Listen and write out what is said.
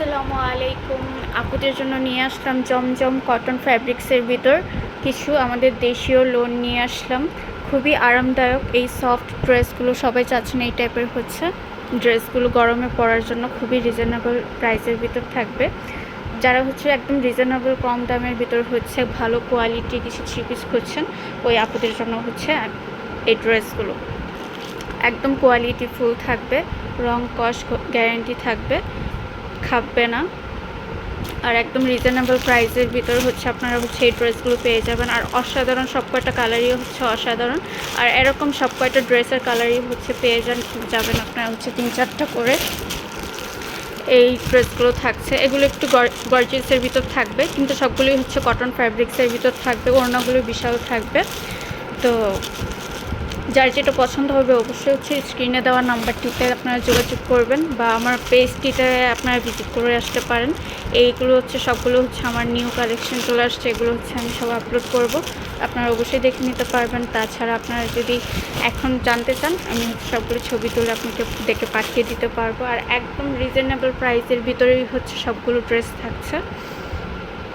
আসসালামু আলাইকুম। আপুদের জন্য নিয়ে আসলাম জমজম কটন ফ্যাব্রিক্সের ভিতর কিছু আমাদের দেশীয় লোন নিয়ে আসলাম। খুবই আরামদায়ক এই সফট ড্রেসগুলো সবাই চাচ্ছেন এই টাইপের হচ্ছে। ড্রেসগুলো গরমে পরার জন্য খুবই রিজনেবল প্রাইসের ভিতর থাকবে। যারা হচ্ছে একদম রিজনেবল কম দামের ভিতর হচ্ছে ভালো কোয়ালিটি কিছু থ্রি পিস খুঁজছেন, ওই আপুদের জন্য হচ্ছে এই ড্রেসগুলো একদম কোয়ালিটি ফুল থাকবে, রং কস গ্যারেন্টি থাকবে। খাববে না। আর একদম রিজনেবল প্রাইসের ভিতর হচ্ছে আপনারা হচ্ছে এই ড্রেসগুলো পেয়ে যাবেন। আর অসাধারণ সব কয়টা কালারই হচ্ছে অসাধারণ। আর এরকম সব কয়টা ড্রেসের কালারই হচ্ছে পেয়ে যান, যাবেন আপনারা হচ্ছে তিন চারটা করে। এই ড্রেসগুলো থাকছে। এগুলো একটু গর্জিয়াসের ভিতর থাকবে, কিন্তু সবগুলোই হচ্ছে কটন ফ্যাব্রিক্সের ভিতর থাকবে, ওড়নাগুলো বিশাল থাকবে। তো যার যেটা পছন্দ হবে অবশ্যই হচ্ছে স্ক্রিনে দেওয়া নাম্বারটিতে আপনারা যোগাযোগ করবেন বা আমার পেজটিতে আপনারা ভিজিট করে আসতে পারেন। এইগুলো হচ্ছে সবগুলো হচ্ছে আমার নিউ কালেকশন চলে আসছে, এগুলো হচ্ছে আমি সব আপলোড করব। আপনারা অবশ্যই দেখে নিতে পারবেন। তাছাড়া আপনারা যদি এখন জানতে চান, আমি হচ্ছে সবগুলো ছবি তুলে আপনাকে দেখে পাঠিয়ে দিতে পারব। আর একদম রিজনেবল প্রাইসের ভিতরেই হচ্ছে সবগুলো ড্রেস থাকছে।